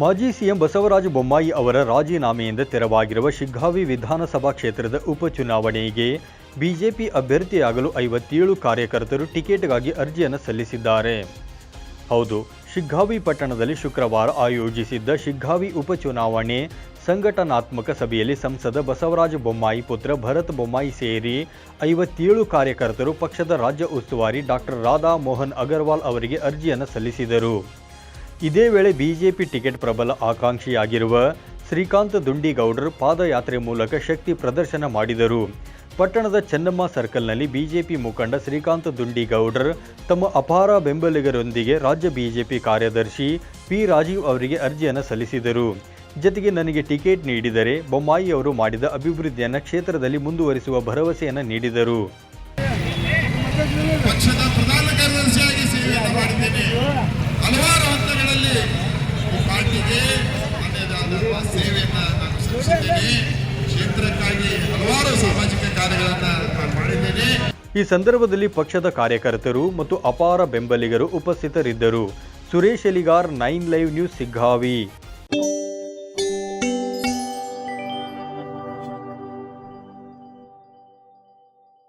ಮಾಜಿ ಸಿಎಂ ಬಸವರಾಜ ಬೊಮ್ಮಾಯಿ ಅವರ ರಾಜೀನಾಮೆಯಿಂದ ತೆರವಾಗಿರುವ ಶಿಗ್ಗಾವಿ ವಿಧಾನಸಭಾ ಕ್ಷೇತ್ರದ ಉಪಚುನಾವಣೆಗೆ ಬಿಜೆಪಿ ಅಭ್ಯರ್ಥಿಯಾಗಲು ಐವತ್ತೇಳು ಕಾರ್ಯಕರ್ತರು ಟಿಕೆಟ್ಗಾಗಿ ಅರ್ಜಿಯನ್ನು ಸಲ್ಲಿಸಿದ್ದಾರೆ. ಹೌದು, ಶಿಗ್ಗಾವಿ ಪಟ್ಟಣದಲ್ಲಿ ಶುಕ್ರವಾರ ಆಯೋಜಿಸಿದ್ದ ಶಿಗ್ಗಾವಿ ಉಪಚುನಾವಣೆ ಸಂಘಟನಾತ್ಮಕ ಸಭೆಯಲ್ಲಿ ಸಂಸದ ಬಸವರಾಜ ಬೊಮ್ಮಾಯಿ ಪುತ್ರ ಭರತ್ ಬೊಮ್ಮಾಯಿ ಸೇರಿ ಐವತ್ತೇಳು ಕಾರ್ಯಕರ್ತರು ಪಕ್ಷದ ರಾಜ್ಯ ಉಸ್ತುವಾರಿ ಡಾಕ್ಟರ್ ರಾಧಾ ಮೋಹನ್ ಅಗರ್ವಾಲ್ ಅವರಿಗೆ ಅರ್ಜಿಯನ್ನು ಸಲ್ಲಿಸಿದರು. ಇದೇ ವೇಳೆ ಬಿಜೆಪಿ ಟಿಕೆಟ್ ಪ್ರಬಲ ಆಕಾಂಕ್ಷಿಯಾಗಿರುವ ಶ್ರೀಕಾಂತ್ ದುಂಡಿಗೌಡರ್ ಪಾದಯಾತ್ರೆ ಮೂಲಕ ಶಕ್ತಿ ಪ್ರದರ್ಶನ ಮಾಡಿದರು. ಪಟ್ಟಣದ ಚೆನ್ನಮ್ಮ ಸರ್ಕಲ್ನಲ್ಲಿ ಬಿಜೆಪಿ ಮುಖಂಡ ಶ್ರೀಕಾಂತ್ ದುಂಡಿಗೌಡರ್ ತಮ್ಮ ಅಪಾರ ಬೆಂಬಲಿಗರೊಂದಿಗೆ ರಾಜ್ಯ ಬಿಜೆಪಿ ಕಾರ್ಯದರ್ಶಿ ಪಿ ರಾಜೀವ್ ಅವರಿಗೆ ಅರ್ಜಿಯನ್ನು ಸಲ್ಲಿಸಿದರು. ಜತೆಗೆ ನನಗೆ ಟಿಕೆಟ್ ನೀಡಿದರೆ ಬೊಮ್ಮಾಯಿ ಅವರು ಮಾಡಿದ ಅಭಿವೃದ್ಧಿಯನ್ನು ಕ್ಷೇತ್ರದಲ್ಲಿ ಮುಂದುವರಿಸುವ ಭರವಸೆಯನ್ನು ನೀಡಿದರು ಪಕ್ಷದ ಪ್ರಧಾನ ಕಾರ್ಯದರ್ಶಿಯಾಗಿ ಸೇವೆಯನ್ನು ಮಾಡಿದ್ದೇನೆ ಹಲವಾರು ಹಂತಗಳಲ್ಲಿ ಈ ಪಾರ್ಟಿಗೆ ನನ್ನದಾದ ಸೇವೆಯನ್ನು ನಾನು ಸಲ್ಲಿಸಿದ್ದೇನೆ. ಕ್ಷೇತ್ರಕ್ಕಾಗಿ ಹಲವಾರು ಸಾಮಾಜಿಕ ಕಾರ್ಯಗಳನ್ನು ನಾನು ಮಾಡಿದ್ದೇನೆ. ಈ ಸಂದರ್ಭದಲ್ಲಿ ಪಕ್ಷದ ಕಾರ್ಯಕರ್ತರು ಮತ್ತು ಅಪಾರ ಬೆಂಬಲಿಗರು ಉಪಸ್ಥಿತರಿದ್ದರು. Suresh Eligar, nine live news, Siggavi.